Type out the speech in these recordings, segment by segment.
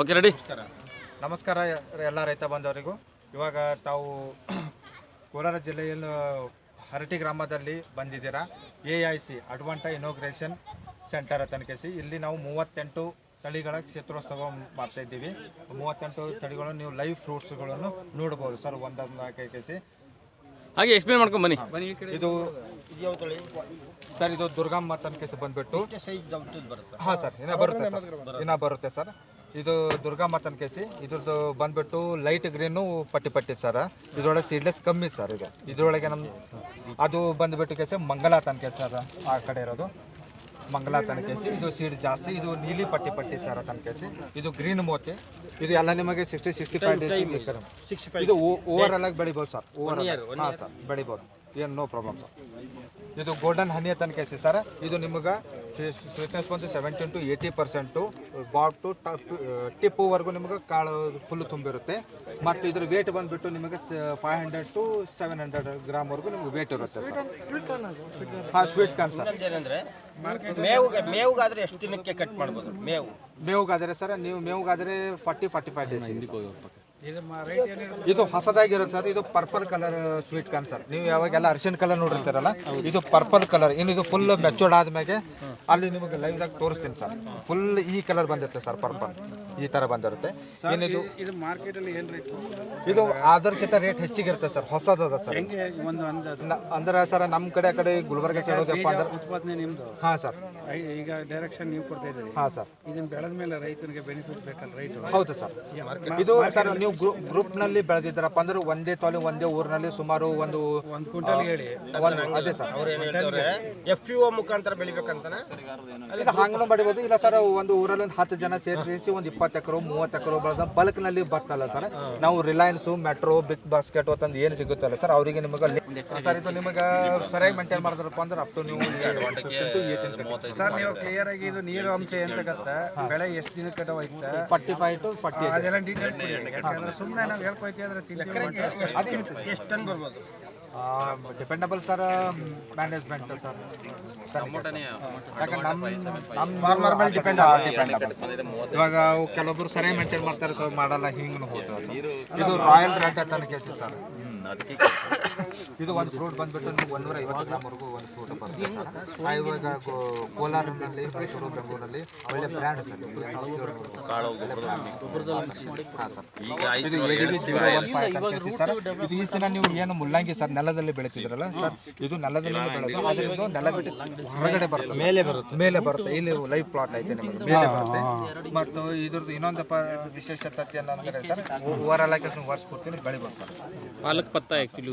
Okay ready ನಮಸ್ಕಾರ. ಎಲ್ಲ ರೈತ ಬಂದವರಿಗೂ. ಇವಾಗ ತಾವು ಕೋಲಾರ ಜಿಲ್ಲೆಯಲ್ಲಿ ಹರಟಿ ಗ್ರಾಮದಲ್ಲಿ ಬಂದಿದ್ದೀರಾ? A I C Advanta innovation centre ತನಿಖೆಸಿ ಇಲ್ಲಿ ನಾವು ಮೂವತ್ತೆಂಟು ತಳಿಗಳ ಕ್ಷೇತ್ರೋತ್ಸವ ಮಾಡ್ತಾ ಇದ್ದೀವಿ. ಮೂವತ್ತೆಂಟು ತಳಿಗಳನ್ನು ನೀವು ಲೈವ್ ಫ್ರೂಟ್ಸ್ಗಳನ್ನು ನೋಡ್ಬೋದು ಸರ್ ಒಂದೊಂದು ಕೇಸಿ ಹಾಗೆ ಎಕ್ಸ್ಪ್ಲೇನ್ ಮಾಡ್ಕೊಂಡು ಬನ್ನಿ. ಇದು ಸರ್ ಇದು ದುರ್ಗಮ್ಮ ತನಿಖೆಸಿ ಬಂದ್ಬಿಟ್ಟು. ಹಾಂ ಸರ್ ಇನ್ನ ಬರುತ್ತೆ ಸರ್. ಇನ್ನ ಬರುತ್ತೆ ಸರ್. ಇದು ದುರ್ಗಮ್ಮ ತನಕೇಸಿ ಇದ್ರದ್ದು ಬಂದ್ಬಿಟ್ಟು ಲೈಟ್ ಗ್ರೀನು ಪಟ್ಟಿ ಪಟ್ಟಿ ಸರ್. ಇದ್ರೊಳಗೆ ಸೀಡ್ಲೆಸ್ ಕಮ್ಮಿ ಸರ್ ಈಗ. ಇದ್ರೊಳಗೆ ನಮ್ಮ ಅದು ಬಂದ್ಬಿಟ್ಟು ಕೇಸಿ ಮಂಗಲ ತನಕೇಸಿ ಸರ್ ಆ ಕಡೆ ಇರೋದು. ಮಂಗಲ ತನಕೇಸಿ ಇದು ಸೀಡ್ ಜಾಸ್ತಿ ಇದು ನೀಲಿ ಪಟ್ಟಿ ಪಟ್ಟಿ ಸರ್ ತನಕೇಸಿ ಇದು ಗ್ರೀನ್ ಮೋತಿ. ಇದು ಎಲ್ಲ ನಿಮಗೆ ಸಿಕ್ಸ್ಟಿ ಸಿಕ್ಸ್ಟಿ ಫೈವ್ ಡೇಸ್ ಇದು. ಓವರ್ ಆಗಿ ಬೆಳಿಬೋದು ಸರ್. ಓವರ್ ಹಾಂ ಸರ್ ಬೆಳಿಬೋದು. ಏನು ನೋ ಪ್ರಾಬ್ಲಮ್ ಸರ್. ಇದು ಗೋಲ್ಡನ್ ಹನಿ ತನಕೇಸಿ ಸರ್. ಇದು ನಿಮಗೆ ಸ್ವೀಟ್ನೆಸ್ ಬಂದು seventeen to eighty percent butt to ಟಿಪ್ಪುವರೆಗೂ ನಿಮಗೆ ಕಾಳು ಫುಲ್ ತುಂಬಿರುತ್ತೆ. ಮತ್ತು ಇದ್ರ ವೇಟ್ ಬಂದುಬಿಟ್ಟು ನಿಮಗೆ five hundred to seven hundred ಗ್ರಾಮ್ವರೆಗೂ ನಿಮ್ಗೆ ವೇಟ್ ಇರುತ್ತೆ ಸರ್. ಹಾಂ ಸ್ವೀಟ್ ಕಾರ್ನ್ ಸರ್. ಮೇವು ಮೇವುಗೆ ಮೇವುಗಾದ್ರೆ ಎಷ್ಟು ದಿನಕ್ಕೆ ಕಟ್ ಮಾಡ್ಬೋದು? ಮೇವು. ಮೇವುಗಾದರೆ ಸರ್ ನೀವು ಮೇವುಗಾದರೆ ಫಾರ್ಟಿ ಫಾರ್ಟಿ ಫೈವ್ ಡೇಸ್ ಇದು ಹೊಸದಾಗಿರೋದು ಸರ್ ಇದು purple colour sweet corn sir. ನೀವು ಯಾವಾಗೆಲ್ಲ ಅರಿಶಿನ ಕಲರ್ ನೋಡಿರ್ತೀರಲ್ಲ ಇದು ಪರ್ಪಲ್ ಕಲರ್ ಇನ್ನು ಇದು ಫುಲ್ ಮೆಚೂರ್ಡ್ ಆದ್ಮೇಲೆ ಅಲ್ಲಿ ನಿಮಗೆ ಲೈವ್ದಾಗ ತೋರಿಸ್ತೀನಿ ಸರ್. ಫುಲ್ ಈ ಕಲರ್ ಬಂದಿರುತ್ತೆ ಸರ್ ಪರ್ಪಲ್ ಈ ತರ ಬಂದಿರುತ್ತೆ. ಏನಿದು ಇದು ಮಾರ್ಕೆಟಲ್ಲಿ ಏನು ರೇಟ್ ಇದು ಅದಕ್ಕಿಂತ ರೇಟ್ ಹೆಚ್ಚಿಗಿರುತ್ತೆ ಸರ್ ಹೊಸದದ ಸರ್. ಒಂದು ಅಂದ್ರೆ ಸರ್ ನಮ್ಮ ಕಡೆ ಆ ಕಡೆ ಗುಲ್ಬರ್ಗ ಸೇರೋದಪ್ಪ ಅಂದ್ರೆ ಉತ್ಪಾದನೆ ನಿಮ್ಮದು ಹಾಂ ಸರ್. ಈಗ ಡೈರೆಕ್ಷನ್ ನೀವು ಕೊಡ್ತಾ ಇದ್ದೀರಿ. ಹಾಂ ಸರ್. ಇದನ್ನ ಬೆಳೆದ ಮೇಲೆ ರೈತನಿಗೆ ಬೆನಿಫಿಟ್ ಬೇಕಲ್ಲ ರೈತರು? ಹೌದು ಸರ್. ಇದು ಸರ್ ನೀವು ಗ್ರೂಪ್ನಲ್ಲಿ ಬೆಳೆದಿದ್ದಾರಪ್ಪ ಅಂದ್ರೆ ಒಂದೇ ತಾಲೂಕು ಒಂದೇ ಊರಿನಲ್ಲಿ ಸುಮಾರು ಒಂದು ಒಂದು ಕ್ವಿಂಟಲ್ ಹೇಳಿ. ಅದೇ ಸರ್. ಅವ್ರು ಏನ್ ಹೇಳ್ತವ್ರೆ? ಎಫ್ ಪಿ ಒ ಮುಖಾಂತರ ಬೆಳಿಬೇಕಂತಾನೆ? ಇದು ಹಂಗನೂ ಇಲ್ಲ ಸರ್ ಒಂದು ಊರಲ್ಲಿ ಒಂದು ಹತ್ತು ಜನ ಸೇರಿಸಿ ಒಂದು ಇಪ್ಪತ್ತು ಎಕರೆ ಮೂವತ್ತು ಎಕರೆ ಬೆಳೆದ ಬಲ್ಕ್ನಲ್ಲಿ ಬರ್ತಲ್ಲ ಸರ್ ನಾವು ರಿಲಯನ್ಸ್ ಮೆಟ್ರೋ ಬಿಗ್ ಬಾಸ್ಕೆಟ್ ಅಂತಂದು ಏನು ಸಿಗುತ್ತಲ್ಲ ಸರ್ ಅವರಿಗೆ ನಿಮಗೆ ಸರ್ ಇದು ನಿಮಗೆ ಸರಿಯಾಗಿ ಮೇಂಟೈನ್ ಮಾಡಿದ್ರಪ್ಪ ಅಂದ್ರೆ ಅಪ್ ಟು ನೀವು ಸರ್ ನೀವು ಕ್ಲಿಯರ್ ಆಗಿ ಇದು ನೀರು ಅಂಶ ಏನ್ ಬೇಕತ್ತ ಬೆಳೆ ಎಷ್ಟು ದಿನಕ್ಕೆ ಫಾರ್ಟಿ ಫೈವ್ ಟು ಫಾರ್ಟಿ ಅದೆಲ್ಲ ಡೀಟೇಲ್ ಸುಮ್ಮನೆ ನಾವು ಹೇಳ್ಕೊಯ್ತೀವಿ ಅಂದ್ರೆ ಎಷ್ಟು ಟನ್ ಬರ್ಬೋದು? ಡಿಪೆಂಡಬಲ್ ಸರ್ ಮ್ಯಾನೇಜ್ಮೆಂಟ್ ಸರ್ ನಮ್ಮ ಮೇಲೆ ಡಿಪೆಂಡ್ ಇವಾಗ ಕೆಲವೊಬ್ರು ಸರಿಯಾಗಿ ಮೇಂಟೈನ್ ಮಾಡ್ತಾರೆ ಸರ್ ಮಾಡಲ್ಲ ಹಿಂಗ್ ಹೋಗ್ತಾರೆ ಇದು ರಾಯಲ್ ರೆಡ್ ಕೇಳ್ತೀವಿ ಸರ್ ಇದು ಒಂದು ಫ್ರೂಟ್ ಬಂದ್ಬಿಟ್ಟು ನಿಮ್ಗೆ ಒಂದೂರ ಐವತ್ತು ಗ್ರಾಮ್ವರೆಗೂ ಒಂದು ಫ್ರೂಟ್ ಬರ್ತದೆ ಇವಾಗ ಕೋಲಾರನಲ್ಲಿ ಬೆಂಗಳೂರಲ್ಲಿ ಒಳ್ಳೆ ಬ್ರ್ಯಾಂಡ್ ಸರ್ ಇದು. ಈ ಸಲ ನೀವು ಏನು ಮುಲ್ಲಂಗಿ ಸರ್ ನೆಲದಲ್ಲಿ ಬೆಳೆಸಿದ್ರಲ್ಲ ಸರ್ ಇದು ನೆಲದಲ್ಲಿ ಬೆಳೆದು ಅದರಿಂದ ನೆಲ ಬಿಟ್ಟು ಹೊರಗಡೆ ಬರುತ್ತೆ ಮೇಲೆ ಬರುತ್ತೆ. ಮೇಲೆ ಬರುತ್ತೆ. ಇಲ್ಲಿ ಲೈವ್ ಪ್ಲಾಟ್ ಐತೆ ನಿಮಗೆ. ಮೇಲೆ ಬರುತ್ತೆ. ಮತ್ತು ಇದ್ರದ್ದು ಇನ್ನೊಂದು ವಿಶೇಷತೆ ಏನಂದ್ರೆ ಸರ್ ಓವರ್ ಆಲ್ ಆಗಿ ವರ್ಷ ಪೂರ್ತಿ ಬೆಳಿ ಬರ್ತದೆ ಪಾಲಕ್ ಪತ್ತ ಆಕ್ಚುಲಿ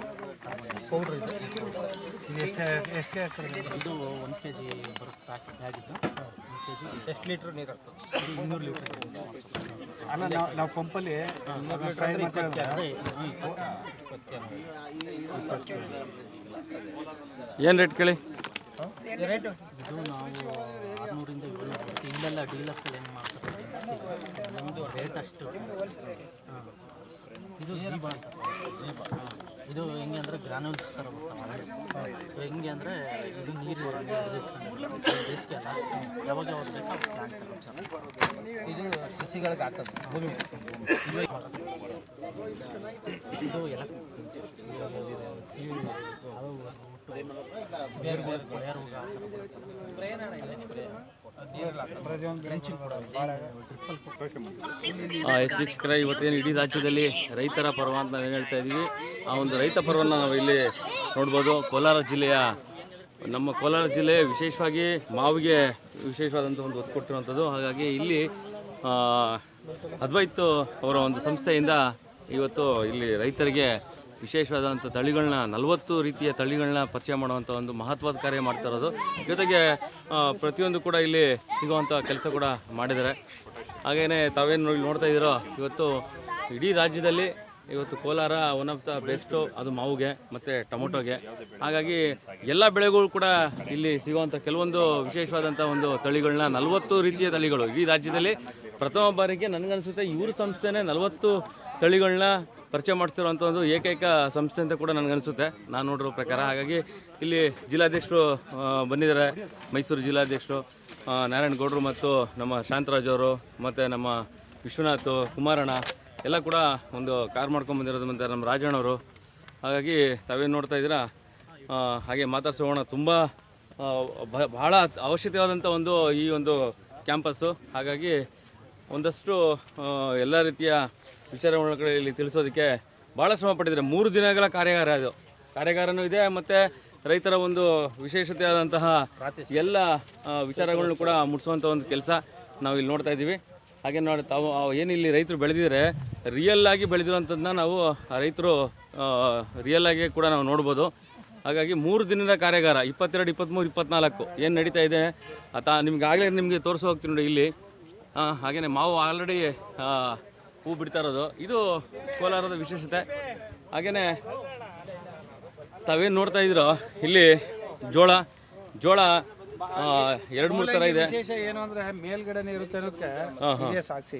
ಪೌಡ್ರ್ ಇದೆ. ಇದು ಎಷ್ಟೇ ಎಷ್ಟೇ ಇದು? ಒಂದು ಕೆ ಜಿ ಬರುತ್ತೆ ಪ್ಯಾಕ್ ಆಗಿದ್ದು ಒಂದು ಕೆ ಜಿ ಎಷ್ಟು ಲೀಟ್ರ್ ನೀರು ಆಗ್ತದೆ ಇನ್ನೂರು ಲೀಟ್ರ್ ಅಲ್ಲ ನಾವು ನಾವು ಪಂಪಲ್ಲಿ ಏನು ರೇಟ್ ಕೇಳಿ? ಇದು ನಾವು ಆರುನೂರಿಂದ ಇಲ್ಲೆಲ್ಲ ಡೀಲರ್ಸ್ ಎಲ್ಲ ಏನು ಮಾಡ್ತಾರೆ? ನಮ್ಮದು ರೇಟ್ ಅಷ್ಟು. ಹಾಂ. ಇದು ಜೀಬ ಅಂತ. ಜೀಬ ಹಾಂ. ಇದು ಹೆಂಗೆ ಅಂದರೆ ಗ್ರಾನ್ಯೂಲ್ಸ್ ಥರ ಬರ್ತಾವೆ ಹೆಂಗೆ ಅಂದರೆ ಇದು ನೀರು ಬೇಸಿಗೆ ಅಲ್ಲ. ಯಾವಾಗ ಯಾವಾಗ ಬೇಕೋ ಇದು ಸಸಿಗಳಿಗೆ ಹಾಕೋದು ಭೂಮಿ. ಇದು ಎಲ್ಲ ಒಟ್ಟು ಬೇರೆ ಬೇರೆ ಎಸ್ ವೀಕ್ಷಕರ, ಇವತ್ತೇನು ಇಡೀ ರಾಜ್ಯದಲ್ಲಿ ರೈತರ ಪರ್ವ ಅಂತ ಏನು ಹೇಳ್ತಾ ಇದ್ದೀವಿ ಆ ಒಂದು ರೈತ ಪರ್ವನ ನಾವು ಇಲ್ಲಿ ನೋಡ್ಬೋದು. ಕೋಲಾರ ಜಿಲ್ಲೆಯ, ನಮ್ಮ ಕೋಲಾರ ಜಿಲ್ಲೆ ವಿಶೇಷವಾಗಿ ಮಾವಿಗೆ ವಿಶೇಷವಾದಂಥ ಒಂದು ಒತ್ತು ಕೊಟ್ಟಿರುವಂಥದ್ದು ಹಾಗಾಗಿ ಇಲ್ಲಿ ಅದ್ವೈತ್ ಅವರ ಒಂದು ಸಂಸ್ಥೆಯಿಂದ ಇವತ್ತು ಇಲ್ಲಿ ರೈತರಿಗೆ ವಿಶೇಷವಾದಂಥ ತಳಿಗಳನ್ನ, ನಲವತ್ತು ರೀತಿಯ ತಳಿಗಳನ್ನ ಪರಿಚಯ ಮಾಡುವಂಥ ಒಂದು ಮಹತ್ವದ ಕಾರ್ಯ ಮಾಡ್ತಾ ಇರೋದು. ಜೊತೆಗೆ ಪ್ರತಿಯೊಂದು ಕೂಡ ಇಲ್ಲಿ ಸಿಗುವಂಥ ಕೆಲಸ ಕೂಡ ಮಾಡಿದ್ದಾರೆ. ಹಾಗೆಯೇ ತಾವೇನು ನೋಡಿ ನೋಡ್ತಾ ಇದ್ದೀರೋ, ಇವತ್ತು ಇಡೀ ರಾಜ್ಯದಲ್ಲಿ ಇವತ್ತು Kolar one of the best, ಅದು ಮಾವಿಗೆ ಮತ್ತು ಟೊಮೊಟೊಗೆ. ಹಾಗಾಗಿ ಎಲ್ಲ ಬೆಳೆಗಳು ಕೂಡ ಇಲ್ಲಿ ಸಿಗುವಂಥ ಕೆಲವೊಂದು ವಿಶೇಷವಾದಂಥ ಒಂದು ತಳಿಗಳನ್ನ, ನಲವತ್ತು ರೀತಿಯ ತಳಿಗಳು ಇಡೀ ರಾಜ್ಯದಲ್ಲಿ ಪ್ರಥಮ ಬಾರಿಗೆ ನನಗನ್ಸುತ್ತೆ ಇವ್ರ ಸಂಸ್ಥೆನೇ ನಲವತ್ತು ತಳಿಗಳನ್ನ ಪರಿಚಯ ಮಾಡಿಸ್ತಿರುವಂಥ ಒಂದು ಏಕೈಕ ಸಂಸ್ಥೆ ಅಂತ ಕೂಡ ನನಗನ್ಸುತ್ತೆ. ನಾನು ನೋಡಿರೋ ಪ್ರಕಾರ. ಹಾಗಾಗಿ ಇಲ್ಲಿ ಜಿಲ್ಲಾಧ್ಯಕ್ಷರು ಬಂದಿದ್ದಾರೆ. ಮೈಸೂರು ಜಿಲ್ಲಾಧ್ಯಕ್ಷರು ನಾರಾಯಣ್ ನಾರಾಯಣ ಗೌಡರು ಮತ್ತು ನಮ್ಮ ಶಾಂತರಾಜ್ ಅವರು ಮತ್ತು ನಮ್ಮ ವಿಶ್ವನಾಥ್, ಕುಮಾರಣ್ಣ ಎಲ್ಲ ಕೂಡ ಒಂದು ಕಾರ್ ಮಾಡ್ಕೊಂಡು ಮತ್ತು ನಮ್ಮ ರಾಜಣ್ಣವರು ಹಾಗಾಗಿ ತಾವೇನು ನೋಡ್ತಾ ಇದ್ದೀರಾ? ಹಾಗೆ ಮಾತಾಡ್ಸೋಣ. ತುಂಬ ಬಹಳ ಅವಶ್ಯಕವಾದಂಥ ಒಂದು ಈ ಒಂದು ಕ್ಯಾಂಪಸ್ಸು. ಹಾಗಾಗಿ ಒಂದಷ್ಟು ಎಲ್ಲ ರೀತಿಯ ವಿಚಾರಗಳು ಇಲ್ಲಿ ತಿಳಿಸೋದಕ್ಕೆ ಭಾಳ ಶ್ರಮ ಪಟ್ಟಿದ್ದಾರೆ. ಮೂರು ದಿನಗಳ ಕಾರ್ಯಾಗಾರ ಅದು. ಕಾರ್ಯಾಗಾರನೂ ಇದೆ ಮತ್ತು ರೈತರ ಒಂದು ವಿಶೇಷತೆ ಆದಂತಹ ಎಲ್ಲ ವಿಚಾರಗಳನ್ನು ಕೂಡ ಮುಟ್ಸುವಂಥ ಒಂದು ಕೆಲಸ ನಾವು ಇಲ್ಲಿ ನೋಡ್ತಾ ಇದ್ದೀವಿ. ಹಾಗೆ ನೋಡಿ ತಾವು ಏನು ಏನಿಲ್ಲಿ ರೈತರು ಬೆಳೆದಿದ್ದಾರೆ ರಿಯಲ್ ಆಗಿ ಬೆಳೆದಿರುವಂಥದ್ದನ್ನ ನಾವು ರೈತರು ರಿಯಲ್ ಆಗಿ ಕೂಡ ನಾವು ನೋಡ್ಬೋದು. ಹಾಗಾಗಿ ಮೂರು ದಿನದ ಕಾರ್ಯಾಗಾರ ಇಪ್ಪತ್ತೆರಡು ಇಪ್ಪತ್ತ್ಮೂರು ಇಪ್ಪತ್ತ್ನಾಲ್ಕು ಏನು ನಡೀತಾ ಇದೆ ಆತ ನಿಮ್ಗೆ ಆಗಲೇ ನಿಮಗೆ ತೋರಿಸೋ ಹೋಗ್ತೀನಿ ನೋಡಿ ಇಲ್ಲಿ. ಹಾಗೆಯೇ ಮಾವು ಆಲ್ರೆಡಿ ಹೂ ಬಿಡ್ತಾ ಇರೋದು. ಇದು ಕೋಲಾರದ ವಿಶೇಷತೆ. ಹಾಗೇನೇ ತಾವೇನು ನೋಡ್ತಾ ಇದ್ದೀರೋ ಇಲ್ಲಿ ಜೋಳ ಜೋಳ ಎರಡು ಮೂರು ತರ ಇದೆ. ವಿಶೇಷ ಏನು ಅಂದ್ರೆ ಮೇಲ್ಗಡೆನೆ ಇರುತ್ತೆ ಅನ್ನೋದಕ್ಕೆ ಇದೇ ಸಾಕ್ಷಿ.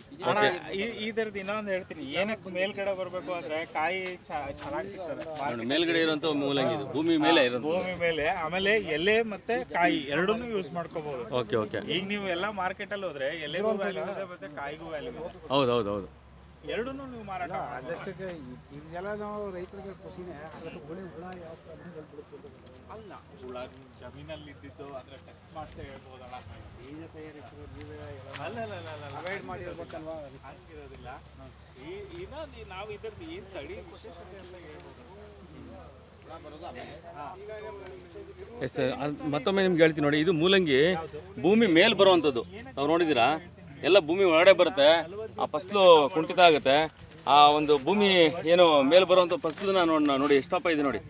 ಈ- ತರದ್ ಇನ್ನೊಂದು ಹೇಳ್ತೀನಿ. ಏನಕ್ಕೆ ಮೇಲ್ಗಡೆ ಬರಬೇಕು ಅಂದ್ರೆ ಕಾಯಿ ಚೆನ್ನಾಗಿ ಸಿಗ್ತದೆ. ಮೇಲ್ಗಡೆ ಇರುವಂಥ ಮೂಲಂಗಿ ಇದು. ಭೂಮಿ ಮೇಲೆ ಇರೋದು. ಭೂಮಿ ಮೇಲೆ. ಆಮೇಲೆ ಎಲೆ ಮತ್ತೆ ಕಾಯಿ ಎರಡನ್ನೂ ಯೂಸ್ ಮಾಡ್ಕೋಬಹುದು. Okay okay. ಈಗ ನೀವು ಎಲ್ಲ ಮಾರ್ಕೆಟ್ ಅಲ್ಲಿ ಹೋದ್ರೆ ಎಲೆಗೂ ವ್ಯಾಲ್ಯೂ ಇದೆ ಮತ್ತೆ ಕಾಯಿಗೂ ವ್ಯಾಲ್ಯೂ ಹೌದು ಹೌದು ಹೌದು. ಎರಡನ್ನೂ ನೀವು ಮಾರಾಟ. ಅದಷ್ಟಕ್ಕೆ ಇದೆಲ್ಲ ನಾವು ರೈತರಿಗೆ ಖುಷಿನೇ. ಅದಕ್ಕೆ ಹುಳಿ ಹುಳ ಯಾವ ಅಲ್ಲ ಹುಳ ಜಮೀನಲ್ಲಿ ಇದ್ದಿದ್ದು ಅದ್ರ ಟೆಸ್ಟ್ ಮಾಡ್ತಾ ಹೇಳ್ಬೋದಲ್ಲ ಅಲ್ಲ ಅಲ್ಲ ಅಲ್ಲ ಅಲ್ಲ ಅವಾಯ್ಡ್ ಮಾಡಿರ್ಬೇಕಲ್ವಾ ಹಂಗಿರೋದಿಲ್ಲ. ಈ ಇನ್ನೊಂದು ನಾವು ಇದ್ರದ್ದು ಏನು ತಳಿ ವಿಶೇಷತೆ ಅಂತ ಹೇಳ್ಬೋದು. ಎಸ್ ಸರ್ ಅದ್ ಮತ್ತೊಮ್ಮೆ ನಿಮ್ಗೆ ಹೇಳ್ತೀನಿ ನೋಡಿ ಇದು ಮೂಲಂಗಿ ಭೂಮಿ ಮೇಲೆ ಬರುವಂಥದ್ದು. ನಾವು ನೋಡಿದ್ದೀರಾ? ಎಲ್ಲ ಭೂಮಿ ಒಳಗಡೆ ಬರುತ್ತೆ. ಆ ಫಸ್ಲು ಕುಂಠಿತ ಆಗುತ್ತೆ. ಆ ಒಂದು ಭೂಮಿ ಏನು ಮೇಲೆ ಬರುವಂಥ ಫಸ್ಲನ್ನ ನೋಡಿ ನೋಡಿ ಎಷ್ಟಪ್ಪ ಇದೆ ನೋಡಿ.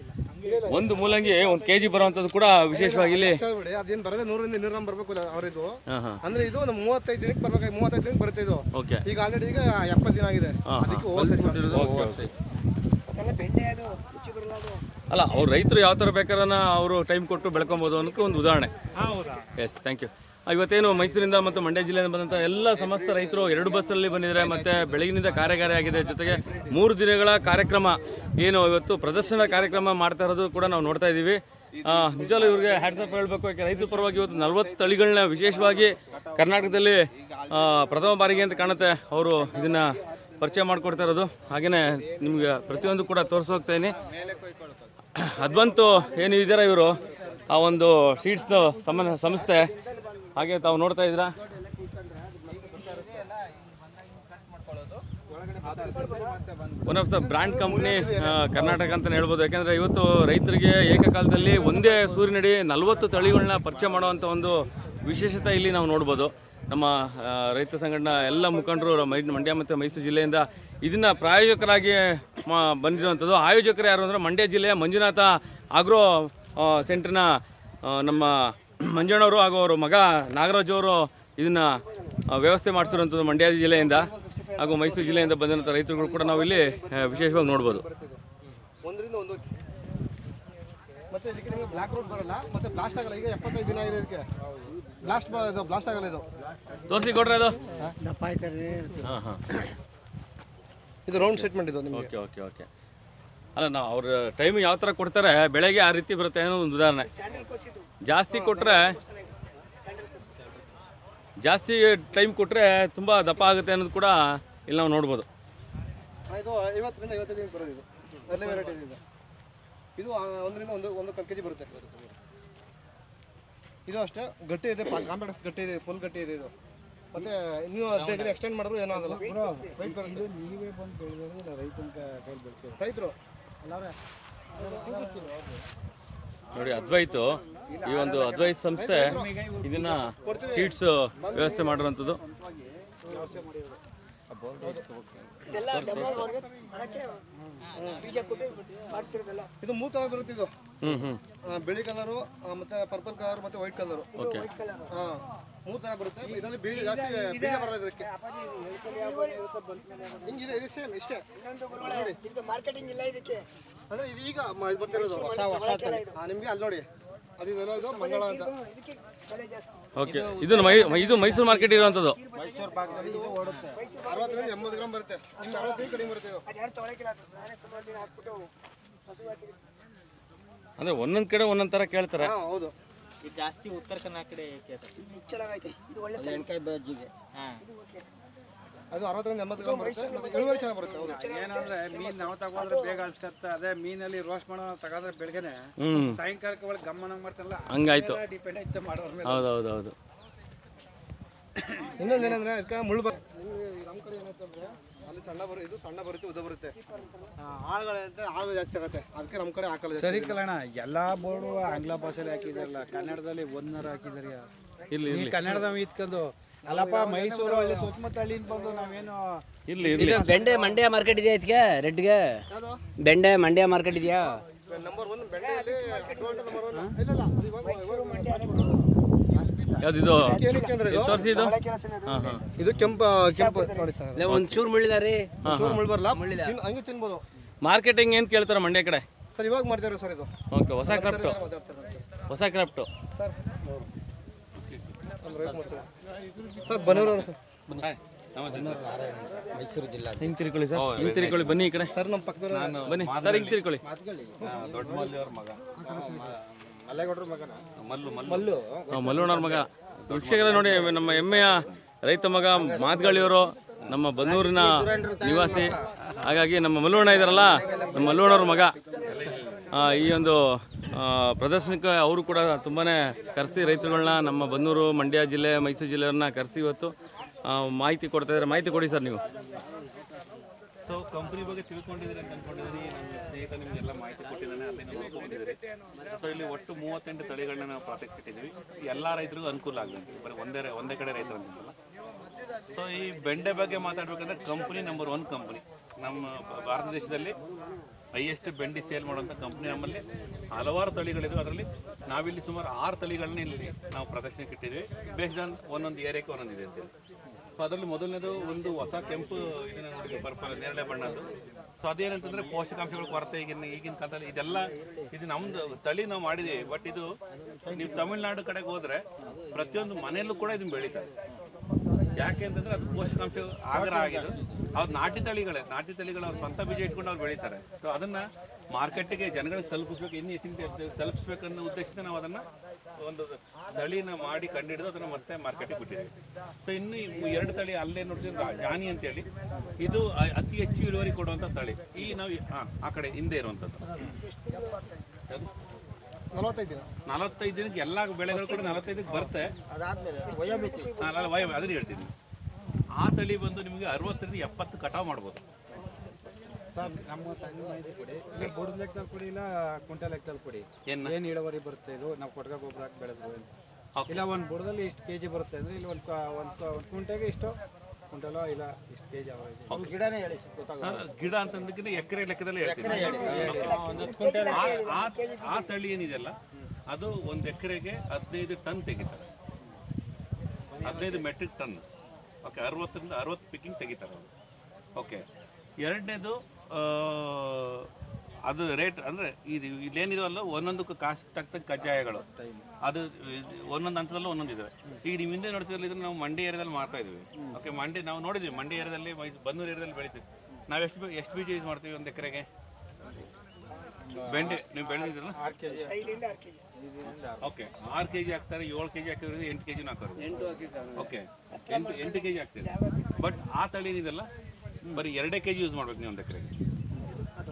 ಒಂದು ಮೂಲಂಗಿ ಒಂದು ಕೆ ಜಿ ಬರುವಂಥದ್ದು ಕೂಡ ವಿಶೇಷವಾಗಿ ಇಲ್ಲಿ ಅದೇನ್ ಬರದೆ ನೂರಿಂದ ಇನ್ನೂರ ಬರಬೇಕು ಅವ್ರಿದು ಅಂದ್ರೆ ಇದು ನಮ್ಮ ಮೂವತ್ತೈದು ದಿನಕ್ಕೆ ಬರ್ಬೇಕು ಮೂವತ್ತೈದು ದಿನಕ್ಕೆ ಬರುತ್ತೆ ಇದು. ಓಕೆ. ಈಗ ಆಲ್ರೆಡಿ ಈಗ ಎಪ್ಪತ್ತು ದಿನ ಆಗಿದೆ. ಅದಕ್ಕೆ ಅಲ್ಲ ಅವ್ರ ರೈತರು ಯಾವ ತರ ಬೇಕಾರನ್ನ ಅವರು ಟೈಮ್ ಕೊಟ್ಟು ಬೆಳ್ಕೊಬಹುದು ಅನ್ನೋಕ್ಕೆ ಒಂದು ಉದಾಹರಣೆ. ಹೌದಾ? ಎಸ್ ಥ್ಯಾಂಕ್ ಯು ಇವತ್ತೇನು ಮೈಸೂರಿಂದ ಮತ್ತು ಮಂಡ್ಯ ಜಿಲ್ಲೆಯಿಂದ ಬಂದಂಥ ಎಲ್ಲ ಸಮಸ್ತ ರೈತರು ಎರಡು ಬಸ್ಸಲ್ಲಿ ಬಂದಿದ್ದಾರೆ. ಮತ್ತು ಬೆಳಗಿನಿಂದ ಕಾರ್ಯಾಗಾರ ಆಗಿದೆ. ಜೊತೆಗೆ ಮೂರು ದಿನಗಳ ಕಾರ್ಯಕ್ರಮ ಏನು ಇವತ್ತು ಪ್ರದರ್ಶನ ಕಾರ್ಯಕ್ರಮ ಮಾಡ್ತಾ ಇರೋದು ಕೂಡ ನಾವು ನೋಡ್ತಾ ಇದ್ದೀವಿ. ನಿಜವಾಗ್ಲೂ ಇವ್ರಿಗೆ ಹ್ಯಾಟ್ಸಪ್ ಹೇಳಬೇಕು. ಯಾಕೆ ರೈತರ ಪರವಾಗಿ ಇವತ್ತು ನಲ್ವತ್ತು ತಳಿಗಳನ್ನ ವಿಶೇಷವಾಗಿ ಕರ್ನಾಟಕದಲ್ಲಿ ಪ್ರಥಮ ಬಾರಿಗೆ ಅಂತ ಕಾಣುತ್ತೆ. ಅವರು ಇದನ್ನು ಪರಿಚಯ ಮಾಡಿಕೊಡ್ತಾ ಇರೋದು. ಹಾಗೆಯೇ ನಿಮಗೆ ಪ್ರತಿಯೊಂದು ಕೂಡ ತೋರಿಸಿ ಹೋಗ್ತಾ ಇದ್ದೀನಿ. ಅದ್ವಂತು ಏನು ಇದ್ದಾರೆ ಇವರು? ಆ ಒಂದು ಸೀಡ್ಸ್ ಸಂಬಂಧ ಸಂಸ್ಥೆ. ಹಾಗೆ ತಾವು ನೋಡ್ತಾ ಇದ್ದೀರಾ? One of the brand company Karnataka ಅಂತಲೇ ಹೇಳ್ಬೋದು. ಯಾಕೆಂದರೆ ಇವತ್ತು ರೈತರಿಗೆ ಏಕಕಾಲದಲ್ಲಿ ಒಂದೇ ಸೂರಿನಡಿ ನಲವತ್ತು ತಳಿಗಳನ್ನ ಪರಿಚಯ ಮಾಡುವಂಥ ಒಂದು ವಿಶೇಷತೆ ಇಲ್ಲಿ ನಾವು ನೋಡ್ಬೋದು. ನಮ್ಮ ರೈತ ಸಂಘಟನೆ ಎಲ್ಲ ಮುಖಂಡರು ಮಂಡ್ಯ ಮತ್ತು ಮೈಸೂರು ಜಿಲ್ಲೆಯಿಂದ ಇದನ್ನು ಪ್ರಾಯೋಜಕರಾಗಿ ಬಂದಿರುವಂಥದ್ದು. ಆಯೋಜಕರು ಯಾರು ಅಂದರೆ ಮಂಡ್ಯ ಜಿಲ್ಲೆಯ ಮಂಜುನಾಥ ಆಗ್ರೋ ಸೆಂಟ್ರಿನ ನಮ್ಮ ಮಂಜಣ್ಣವರು ಹಾಗೂ ಅವರ ಮಗ ನಾಗರಾಜ್ ಅವರು ಇದನ್ನು ವ್ಯವಸ್ಥೆ ಮಾಡಿಸಿರುವಂಥದ್ದು ಮಂಡ್ಯ ಜಿಲ್ಲೆಯಿಂದ ಹಾಗೂ ಮೈಸೂರು ಜಿಲ್ಲೆಯಿಂದ ಬಂದಂಥ ರೈತರುಗಳು ಕೂಡ ನಾವು ಇಲ್ಲಿ ವಿಶೇಷವಾಗಿ ನೋಡ್ಬೋದು. ಒಂದರಿಂದ ಒಂದು ಮತ್ತೆ ಇದಕ್ಕೆ ನಿಮಗೆ ಬ್ಲಾಕ್ ರೋಡ್ ಬರಲ್ಲ ಮತ್ತೆ ಬ್ಲಾಸ್ಟ್ ಆಗಲ್ಲ ಈಗ ಎಪ್ಪತ್ತೈದು ದಿನ ಇದೆ ಇದಕ್ಕೆ. ಬ್ಲಾಸ್ಟ್ ಇದು ಬ್ಲಾಸ್ಟ್ ಆಗಲ್ಲ ಇದು. ತೋರಿಸಿ ಕೊಡ್ರಿ ಅದು. ದಪ್ಪ ಆಯ್ತಾರೆ. ಹಾಂ ಹಾಂ ಇದು ರೌಂಡ್ ಸೆಟ್ಮೆಂಟ್ ಇದು ನಿಮಗೆ. Okay okay okay. ಅಲ್ಲ ನಾವು ಅವ್ರ ಟೈಮ್ ಯಾವ ಥರ ಕೊಡ್ತಾರೆ ಬೆಳಗ್ಗೆ ಆ ರೀತಿ ಬರುತ್ತೆ ಅನ್ನೋ ಒಂದು ಉದಾಹರಣೆ. ಜಾಸ್ತಿ ಕೊಟ್ಟರೆ ಜಾಸ್ತಿ ಟೈಮ್ ಕೊಟ್ಟರೆ ತುಂಬ ದಪ್ಪ ಆಗುತ್ತೆ ಅನ್ನೋದು ಕೂಡ ಇಲ್ಲಿ ನಾವು ನೋಡ್ಬೋದು. ಇದು ಐವತ್ತರಿಂದ ಐವತ್ತೈದು ದಿನ ಬರೋದು ಇದು. ವೆರೈಟಿ ಇದೆ. ಇದು ಇದು ಒಂದರಿಂದ ಒಂದು ಒಂದು ಕಾಲು ಕೆ ಜಿ ಬರುತ್ತೆ. ಇದು ಅಷ್ಟೇ ಗಟ್ಟಿ ಇದೆ ಕಾಂಪ್ಯಾಕ್ಟ್ ಗಟ್ಟಿ ಇದೆ ಫುಲ್ ಗಟ್ಟಿ ಇದೆ ಇದು. ಮತ್ತೆ ನೀವು ಹದಿನೈದು ಎಕ್ಸ್ಟೆಂಡ್ ಮಾಡಿದ್ರು ಏನೋ ಆಗಲ್ಲ. ರೈತರು. ನೋಡಿ ಅದ್ವೈತು. ಈ ಒಂದು ಅದ್ವೈತ್ ಸಂಸ್ಥೆ ಇದನ್ನ ಸೀಟ್ಸ್ ವ್ಯವಸ್ಥೆ ಮಾಡಿರುವಂಥದ್ದು ಇದು ಮೂರು ಕಲರ್ ಬರುತ್ತೆ ಇದು. ಹ್ಞೂ ಹ್ಞೂ ಆ, ಬಿಳಿ ಕಲರು ಮತ್ತೆ ಪರ್ಪಲ್ ಕಲರ್ ಮತ್ತೆ ವೈಟ್ ಕಲರು ಓಕೆ ಹಾಂ ಮೂರು ತರ ಬರುತ್ತೆ. ಇದರಲ್ಲಿ ಬೀಜ ಜಾಸ್ತಿ ಬೀಜ ಬರಲ್ಲ ಇದಕ್ಕೆ. ಹಿಂಗಿದೆ ಇದು ಸೇಮ್ ಇಷ್ಟೇ. ಇದು ಮಾರ್ಕೆಟಿಂಗ್ ಇಲ್ಲ ಇದಕ್ಕೆ. ಅಂದ್ರೆ ಇದು ಈಗ ಮ- ಇದು ಬರ್ತಿರೋದು. ನಿಮ್ಗೆ ಅಲ್ಲಿ ನೋಡಿ. ಇದೆಲ್ಲ ಮಂಗಳ ಅಂತ ಓಕೆ. ಇದು ಮೈ ಇದು ಮೈಸೂರು ಮಾರ್ಕೆಟ್ ಇರುವಂಥದ್ದು? ಮೈಸೂರು ಭಾಗದಲ್ಲಿ ಇದು ಓಡುತ್ತೆ. ಅರವತ್ತರಿಂದ ಎಂಬತ್ತು ಗ್ರಾಮ್ ಬರುತ್ತೆ. ಅರವತ್ತೈದು ಕಡಿಮೆ ಬರುತ್ತೆ ಇದು. ಅದು ಯಾರು ತೊಗೊಳಕಿಲ್ಲ ಅದು. ನಾನೇ ಸುಮಾರು ದಿನ ಹಾಕ್ಬಿಟ್ಟು ಹಸು ಅಂದರೆ ಒಂದೊಂದು ಕಡೆ ಒಂದೊಂದು ಥರ ಕೇಳ್ತಾರೆ. ಹಾ ಹೌದು. ಇದು ಜಾಸ್ತಿ ಉತ್ತರ ಕನ್ನಡ ಕಡೆ ಕೇಳ್ತಾರೆ. ಇದು ಚೆನ್ನಾಗೈತೆ ಇದು ಒಳ್ಳೆ ತಳಿ. ಎಣ್ಕಾಯಿ ಬಜ್ಜಿಗೆ. ಹಾಂ. ಇದು ಓಕೆ. ಅದು ಅರವತ್ತರಿಂದ ಎಂಬತ್ತು ಇಳುವರಿ ಚೆನ್ನಾಗಿ ಬರುತ್ತೆ ಹೌದು. ಏನಂದ್ರೆ ಮೀನ್ ನಾವು ತಗೋದ್ರೆ ಬೇಗ ಅನ್ಸ್ಕತ್ತ. ಅದೇ ಮೀನಲ್ಲಿ ರೋಸ್ಟ್ ಮಾಡೋ ತಗೋದ್ರೆ ಬೆಳಗ್ಗೆನೆ ಸಾಯಂಕಾಲಕ್ಕೆ ಒಳಗೆ ಗಮನ ಮಾಡ್ತಾರಲ್ಲ ಹಂಗಾಯ್ತು. ಡಿಪೆಂಡ್ ಆಯ್ತು ಮಾಡೋರ್ ಮೇಲೆ. ಹೌದು ಹೌದು ಹೌದು ಇನ್ನೊಂದು ಏನಂದ್ರೆ ಅದಕ್ಕೆ ಮುಳ್ಳು ಬರ್ ನಮ್ಮ ಕಡೆ ಏನಾಯ್ತಂದ್ರೆ ಅಲ್ಲಿ ಸಣ್ಣ ಬರುತ್ತೆ ಇದು ಸಣ್ಣ ಬರುತ್ತೆ ಉದ್ದ ಬರುತ್ತೆ. ಆ, ಆಳುಗಳಂತ ಆಳು ಜಾಸ್ತಿ ಆಗುತ್ತೆ ಅದಕ್ಕೆ ನಮ್ಮ ಕಡೆ ಹಾಕಲ್ಲ. ಸರಿ ಕಲ್ಲಣ್ಣ ಎಲ್ಲಾ ಬೋರ್ಡು ಆಂಗ್ಲ ಭಾಷೆಲಿ ಹಾಕಿದಾರಲ್ಲ ಕನ್ನಡದಲ್ಲಿ ಒಂದರ ಹಾಕಿದಾರೆ. ಇಲ್ಲಿ ಕನ್ನಡದ ಇತ್ಕೊಂಡು ಅಲ್ಲಪ್ಪ ಮೈಸೂರು ಅಲ್ಲಿ ಸುತ್ತಮುತ್ತಳ್ಳಿಯಿಂದ ಬಂದು ನಾವೇನು ಇಲ್ಲಿ ಇದು ಬೆಂಡೆ ಮಂಡ್ಯ ಮಾರ್ಕೆಟ್ ಇದೆಯಾ ಇದಕ್ಕೆ ರೆಡ್ಗೆ? ಬೆಂಡೆ ಮಂಡ್ಯ ಮಾರ್ಕೆಟ್ ಇದೆಯಾ? ಇದು? ಏನಕ್ಕೆ ಇದು? ತೋರಿಸಿ ಇದು ಹಾಂ ಹಾಂ. ಇದು ಕೆಂಪು ಕೆಂಪು ನೋಡಿ ಸರ್. ಒಂದು ಚೂರು ಮುಳ್ಳಿದಾರೆ ಚೂರು ಮುಳ್ಳು ಬರಲ್ಲ ತಿನ್- ಹಂಗೆ ತಿನ್ಬೋದು. ಮಾರ್ಕೆಟಿಂಗ್ ಏನು ಕೇಳ್ತಾರೆ ಮಂಡ್ಯ ಕಡೆ? ಸರ್ ಇವಾಗ ಮಾಡ್ತಾರೆ ಸರ್ ಇದು. ಓಕೆ ಹೊಸ ಕ್ರಾಫ್ಟು. ಹೊಸ ಕ್ರಾಫ್ಟು. ಸರ್ ಸರ್ ಬನ್ನೂರವ್ರು ಸರ್. ಮೈಸೂರು ಜಿಲ್ಲಾ ಹಿಂಗೆ ತಿರ್ಕೊಳ್ಳಿ ಸರ್. ಹಿಂಗ್ ತಿರ್ಕೊಳ್ಳಿ ಬನ್ನಿ ಈ ಕಡೆ. ಸರ್ ನಮ್ಮ ಪಕ್ಕದವರು ಬನ್ನಿ. ಸರ್ ಹಿಂಗ್ ತಿರ್ಕೊಳ್ಳಿ. ದೊಡ್ಡ ಮಲ್ಲಿಯವ್ರ ಮಗ ಮಲ್ಲೇಗೌಡರ ಮಗನ ಮಲ್ಲು. ಮಲ್ಲು ನಾವು ಮಲ್ಲೋಣವ್ರ ಮಗ. ವೀಕ್ಷಕರ ನೋಡಿ ನಮ್ಮ ಹೆಮ್ಮೆಯ ರೈತ ಮಗ ಮಾತ್ಗಳಿಯವರು ನಮ್ಮ ಬನ್ನೂರಿನ ನಿವಾಸಿ. ಹಾಗಾಗಿ ನಮ್ಮ ಮಲ್ಲೋಣ ಇದಾರಲ್ಲ ನಮ್ಮ ಮಲ್ಲೋಣವ್ರ ಮಗ. ಈ ಒಂದು ಪ್ರದರ್ಶನಕ್ಕೆ ಅವರು ಕೂಡ ತುಂಬಾ ಕರೆಸಿ ರೈತರುಗಳನ್ನ ನಮ್ಮ ಬನ್ನೂರು, ಮಂಡ್ಯ ಜಿಲ್ಲೆ, ಮೈಸೂರು ಜಿಲ್ಲೆಯವ್ರನ್ನ ಕರೆಸಿ ಇವತ್ತು ಮಾಹಿತಿ ಕೊಡ್ತಾ ಇದ್ದಾರೆ. ಮಾಹಿತಿ ಕೊಡಿ ಸರ್ ನೀವು. ಸೊ ಕಂಪ್ನಿ ಬಗ್ಗೆ ತಿಳ್ಕೊಂಡಿದ್ದೀರಿ ಅಂತ ಅನ್ಕೊಂಡಿದ್ದೀನಿ. ನನ್ನ ಸ್ನೇಹಿತ ಮಾಹಿತಿ ಕೊಟ್ಟಿದ್ದಾನೆ. ಅಲ್ಲಿ ನೀವು ನೋಡ್ಕೊಂಡಿದ್ದೀರಿ. ಸೊ ಇಲ್ಲಿ ಒಟ್ಟು ಮೂವತ್ತೆಂಟು ತಳಿಗಳನ್ನ ನಾವು ಪ್ರಾತ್ಯಕ್ಷಿಟ್ಟಿದ್ದೀವಿ. ಎಲ್ಲ ರೈತರಿಗೂ ಅನುಕೂಲ ಆಗಬೇಕು. ಬರೀ ಒಂದೇ ಒಂದೇ ಕಡೆ ರೈತರು ಅಂತಿಲ್ಲ ಸೊ ಈ ಬೆಂಡೆ ಬಗ್ಗೆ ಮಾತಾಡ್ಬೇಕಂದ್ರೆ ಕಂಪ್ನಿ ನಂಬರ್ ಒನ್ ಕಂಪ್ನಿ ನಮ್ಮ ಭಾರತ ದೇಶದಲ್ಲಿ ಹೈಯೆಸ್ಟ್ ಬೆಂಡಿ ಸೇಲ್ ಮಾಡುವಂಥ ಕಂಪ್ನಿ ನಮ್ಮಲ್ಲಿ ಹಲವಾರು ತಳಿಗಳಿವೆ ಅದರಲ್ಲಿ ನಾವಿಲ್ಲಿ ಸುಮಾರು ಆರು ತಳಿಗಳನ್ನ ಇಲ್ಲಿ ನಾವು ಪ್ರದರ್ಶನಕ್ಕೆ ಇಟ್ಟಿದ್ವಿ ಬೇಸ್ಡ್ ಆನ್ ಒಂದೊಂದು ಏರಿಯಾಕ್ಕೆ ಒಂದೊಂದು ಇದೆ ಅಂತೇಳಿ. ಸೊ ಅದರಲ್ಲಿ ಮೊದಲನೇದು ಒಂದು ಹೊಸ ಕೆಂಪು ಇದನ್ನು ನೋಡಿದ್ವಿ, ಪರ್ಪಲ್, ನೇರಳೆ ಬಣ್ಣದ್ದು. ಸೊ ಅದೇನಂತಂದ್ರೆ ಪೋಷಕಾಂಶಗಳ ಕೊರತೆ ಈಗಿನ ಈಗಿನ ಕಾಲದಲ್ಲಿ ಇದೆಲ್ಲ ಇದು ನಮ್ದು ತಳಿ ನಾವು ಮಾಡಿದ್ದೀವಿ. ಬಟ್ ಇದು ನೀವು ತಮಿಳ್ನಾಡು ಕಡೆಗೆ ಹೋದ್ರೆ ಪ್ರತಿಯೊಂದು ಮನೆಯಲ್ಲೂ ಕೂಡ ಇದನ್ನ ಬೆಳೀತಾರೆ. ಯಾಕೆ ಅಂತಂದ್ರೆ ಅದು ಪೋಷಕಾಂಶ ಆಗ್ರಹ ಆಗಿದ್ದು ಅವ್ರು ನಾಟಿ ತಳಿಗಳೇ. ನಾಟಿ ತಳಿಗಳು ಅವ್ರ ಸ್ವಂತ ಬೀಜ ಇಟ್ಕೊಂಡು ಅವ್ರು ಬೆಳೀತಾರೆ. ಸೊ ಅದನ್ನ ಮಾರ್ಕೆಟ್ಗೆ ಜನಗಳಿಗೆ ತಲುಪಿಸ್ಬೇಕು ಇನ್ನು ಹೆಚ್ಚಿನ ತಲುಪಿಸ್ಬೇಕನ್ನೋ ಉದ್ದೇಶದಿಂದ ನಾವು ಅದನ್ನ ಒಂದು ತಳಿನ ಮಾಡಿ ಕಂಡಿಡಿದು ಅದನ್ನ ಮತ್ತೆ ಮಾರ್ಕೆಟಿಗೆ ಬಿಟ್ಟಿದ್ದೀವಿ ಸೊ ಇನ್ನು ಈ ಎರಡು ತಳಿ ಅಲ್ಲೇ ನೋಡಿದ್ರೆ ಜಾನಿ ಅಂತೇಳಿ. ಇದು ಅತಿ ಹೆಚ್ಚು ಇಳುವರಿ ಕೊಡುವಂಥ ತಳಿ. ಈ ನಾವು ಹಾಂ ಆ ಕಡೆ ಹಿಂದೆ ಇರುವಂಥದ್ದು? ನಲವತ್ತೈದು ದಿನ. ನಲವತ್ತೈದು ದಿನಕ್ಕೆ ಎಲ್ಲ ಬೆಳೆಗಳು ಕೂಡ ನಲವತ್ತೈದಕ್ಕೆ ಬರುತ್ತೆ. ಅಲ್ಲ ವಯ ಅದನ್ನ ಹೇಳ್ತೀನಿ. ಆ ತಳಿ ಬಂದು ನಿಮಗೆ ಅರವತ್ತರಿಂದ ಎಪ್ಪತ್ತು ಕಟಾವು ಮಾಡ್ಬೋದು. ಸರ್ ನಮ್ಮ ತಂಗಿ ಮಾಹಿತಿ ಕೊಡಿ. ಇಲ್ಲ ಬುಡದ ಲೆಕ್ಕದಲ್ಲಿ ಕೊಡಿ ಇಲ್ಲ ಕುಂಟೆ ಲೆಕ್ಕದಲ್ಲಿ ಕೊಡಿ. ಏನ್? ಏನು ಇಳುವರಿ ಬರುತ್ತೆ ಇದು? ನಾವು ಕೊಟ್ಗ ಗೊಬ್ಬರ ಹಾಕಿ ಬೆಳೆದ್ರು ಇಲ್ಲ ಒಂದು ಬುಡದಲ್ಲಿ ಇಷ್ಟು ಕೆ ಜಿ ಬರುತ್ತೆ ಅಂದರೆ ಇಲ್ಲಿ ಒಂದು ಒಂದು ಒಂದು ಕುಂಟೆಗೆ ಇಷ್ಟು ಕುಂಟಲೋ ಇಲ್ಲ ಇಷ್ಟು ಕೆ ಜಿ ಅವರೇಜ್ ಗಿಡನೇ ಹೇಳಿ ಗಿಡ ಅಂತಂದಕ್ಕಿಂತ ಎಕರೆ ಲೆಕ್ಕದಲ್ಲಿ ಆ ತಳಿ ಏನಿದೆಯಲ್ಲ ಅದು ಒಂದು ಎಕರೆಗೆ ಹದಿನೈದು ಟನ್ ತೆಗಿತಾರೆ. ಹದಿನೈದು ಮೆಟ್ರಿಕ್ ಟನ್. ಓಕೆ, ಅರವತ್ತರಿಂದ ಅರವತ್ತು ಪಿಕ್ಕಿಂಗ್ ತೆಗಿತಾರೆ ಅವರು. ಓಕೆ, ಎರಡನೇದು ಅದು ರೇಟ್ ಅಂದರೆ ಇದು ಇಲ್ಲೇನಿದವಲ್ಲ ಒಂದೊಂದಕ್ಕೂ ಕಾಸು ತಕ್ಕ ಕಜ್ಜಾಯಗಳು ಅದು ಒಂದೊಂದು ಹಂತದಲ್ಲೂ ಒಂದೊಂದು ಇದಾವೆ. ಈಗ ನೀವು ಹಿಂದೆ ನೋಡ್ತಿದ್ರಲ್ಲಿ ಇದನ್ನ ನಾವು ಮಂಡಿ ಏರಿಯಾದಲ್ಲಿ ಮಾಡ್ತಾ ಇದ್ದೀವಿ. ಓಕೆ ಮಂಡಿ ನಾವು ನೋಡಿದ್ವಿ ಮಂಡಿ ಏರಿಯಾದಲ್ಲಿ ಬನ್ನೂರು ಏರಿಯಾದಲ್ಲಿ ಬೆಳಿತೀವಿ. ನಾವು ಎಷ್ಟು ಎಷ್ಟು ಬೀಜ ಯೂಸ್ ಮಾಡ್ತೀವಿ ಒಂದು ಎಕರೆಗೆ? ಬೆಂಡೆ, ನೀವು ಬೆಳೆದಿದ್ರಲ್ಲ ಓಕೆ ಆರು ಕೆ ಜಿ ಹಾಕ್ತಾರೆ ಏಳು ಕೆ ಜಿ ಹಾಕಿದ್ರೆ ಎಂಟು ಕೆ ಜಿನೂ ಹಾಕೋರು ಓಕೆ ಎಂಟು ಎಂಟು ಕೆ ಜಿ ಹಾಕ್ತೀವಿ ಬಟ್ ಆ ತಳಿ ಏನಿದೆಲ್ಲ ಬರೀ ಎರಡೇ ಕೆ ಜಿ ಯೂಸ್ ಮಾಡ್ಬೇಕು ನೀವು ಒಂದು ಎಕರೆಗೆ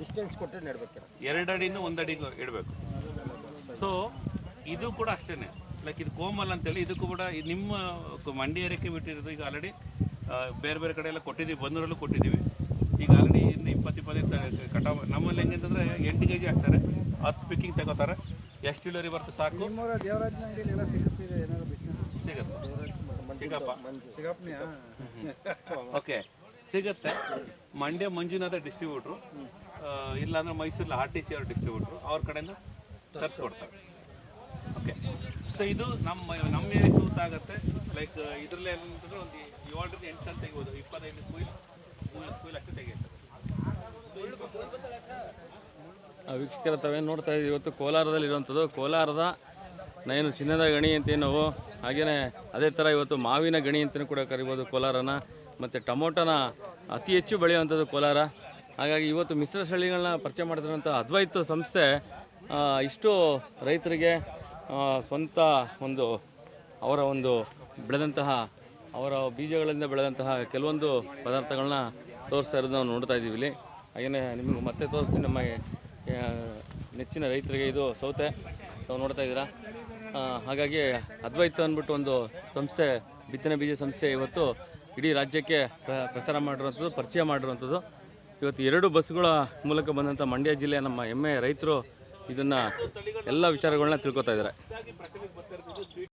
ಡಿಸ್ಟೆನ್ಸ್ ನೆಡ್ಬೇಕಿರ ಎರಡು ಅಡಿನೂ ಒಂದು ಅಡಿಗೆ ಇಡಬೇಕು. ಸೊ ಇದು ಕೂಡ ಅಷ್ಟೇ ಲೈಕ್ ಇದು ಕೋಮಲ್ ಅಂತೇಳಿ ಇದಕ್ಕೂ ಕೂಡ ನಿಮ್ಮ ಮಂಡಿ ಏರಿಯಾಕ್ಕೆ ಬಿಟ್ಟಿರೋದು ಈಗ ಆಲ್ರೆಡಿ ಬೇರೆ ಬೇರೆ ಕಡೆ ಎಲ್ಲ ಕೊಟ್ಟಿದ್ದೀವಿ ಬಂದೂರಲ್ಲೂ ಕೊಟ್ಟಿದ್ದೀವಿ. ಈಗ ಆಲ್ರೆಡಿ ಇನ್ನು ಇಪ್ಪತ್ತು ಇಪ್ಪತ್ತೈದು ಕಟಾವು ನಮ್ಮಲ್ಲಿ ಹೆಂಗಂತಂದ್ರೆ ಎಂಟು ಕೆ ಜಿ ಹಾಕ್ತಾರೆ ಹತ್ತು ಪಿಕ್ಕಿಂಗ್ ತಗೋತಾರೆ. ಎಷ್ಟು ಇಳುವರಿ ಬರ್ತದೆ ಸಾಕು? ನಿಮ್ಮೂರ ದೇವರಾಜನ ಅಂಗಡಿಯಲ್ಲಿ ಎಲ್ಲ ಸಿಗುತ್ತಿದೆ ಏನಾದ್ರು ಬಿಸ್ನೆಸ್ ಸಿಗುತ್ತೆ? ಸಿಗಪ್ಪ? ಸಿಗಪ್ಪನಿಯಾ ಓಕೆ. ಸಿಗುತ್ತೆ. ಮಂಡ್ಯ ಮಂಜುನಾಥ ಡಿಸ್ಟ್ರಿಬ್ಯೂಟ್ರು. ಇಲ್ಲಾಂದ್ರೆ ಮೈಸೂರಲ್ಲಿ ಆರ್ ಟಿ ಸಿ ಅವ್ರ ಡಿಸ್ಟ್ರಿಬ್ಯೂಟ್ರು. ಅವ್ರ ಕಡೆಯಿಂದ ತರಿಸ್ಕೊಡ್ತಾರೆ. ಓಕೆ. ಸೊ ಇದು ನಮ್ಮ ನಮ್ಮ ಏರಿಯಾ ಗೊತ್ತಾಗುತ್ತೆ ಆಗುತ್ತೆ. ಲೈಕ್ ಇದರಲ್ಲೇ ಏನಂತಂದ್ರೆ ಒಂದು ಏಳರಿಂದ ಎಂಟು ಸಲ ತೆಗಿಬೋದು. ಇಪ್ಪತ್ತೈದು ಕುಯ್ಲ್ ಮೂವತ್ತು ಕುಯ್ಲ್ ಅಷ್ಟು ತೆಗೆಯುತ್ತೆ. ವೀಕ್ಷಕರ ನೋಡ್ತಾ ಇದ್ದೀವಿ? ಇವತ್ತು ಕೋಲಾರದಲ್ಲಿ ಇರುವಂಥದ್ದು ಕೋಲಾರದ ಏನು ಚಿನ್ನದ ಗಣಿ ಅಂತ ಹಾಗೆಯೇ ಅದೇ ಥರ ಇವತ್ತು ಮಾವಿನ ಗಣಿ ಅಂತಲೂ ಕೂಡ ಕರಿಬೋದು ಕೋಲಾರನ. ಮತ್ತು ಟೊಮೊಟೊನ ಅತಿ ಹೆಚ್ಚು ಬೆಳೆಯುವಂಥದ್ದು ಕೋಲಾರ. ಹಾಗಾಗಿ ಇವತ್ತು ಮಿಶ್ರ ಸಳಿಗಳನ್ನ ಪರಿಚಯ ಮಾಡ್ತಿರೋಂಥ ಅದ್ವೈತ ಸಂಸ್ಥೆ ಇಷ್ಟು ರೈತರಿಗೆ ಸ್ವಂತ ಒಂದು ಅವರ ಒಂದು ಬೆಳೆದಂತಹ ಅವರ ಬೀಜಗಳಿಂದ ಬೆಳೆದಂತಹ ಕೆಲವೊಂದು ಪದಾರ್ಥಗಳನ್ನ ತೋರಿಸ್ತಾ ಇರೋದು ನಾವು ನೋಡ್ತಾ ಇದ್ದೀವಿ ಇಲ್ಲಿ. ಹಾಗೆಯೇ ನಿಮಗೆ ಮತ್ತೆ ತೋರಿಸ್ತೀನಿ ನಮ್ಮ ಆ, ನೆಚ್ಚಿನ ರೈತರಿಗೆ ಇದು ಸೌತೆ ತಾವು ನೋಡ್ತಾ ಇದ್ದೀರಾ. ಹಾಗಾಗಿ ಅದ್ವೈತ ಅಂದ್ಬಿಟ್ಟು ಒಂದು ಸಂಸ್ಥೆ, ಬಿತ್ತನೆ ಬೀಜ ಸಂಸ್ಥೆ ಇವತ್ತು ಇಡೀ ರಾಜ್ಯಕ್ಕೆ ಪ್ರ- ಪ್ರಚಾರ ಮಾಡಿರುವಂಥದ್ದು, ಪರಿಚಯ ಮಾಡಿರುವಂಥದ್ದು. ಇವತ್ತು ಎರಡು ಬಸ್ಗಳ ಮೂಲಕ ಬಂದಂಥ ಮಂಡ್ಯ ಜಿಲ್ಲೆಯ ನಮ್ಮ ಹೆಮ್ಮೆ ರೈತರು ಇದನ್ನು ಎಲ್ಲ ವಿಚಾರಗಳನ್ನ ತಿಳ್ಕೊತಾ ಇದ್ದಾರೆ.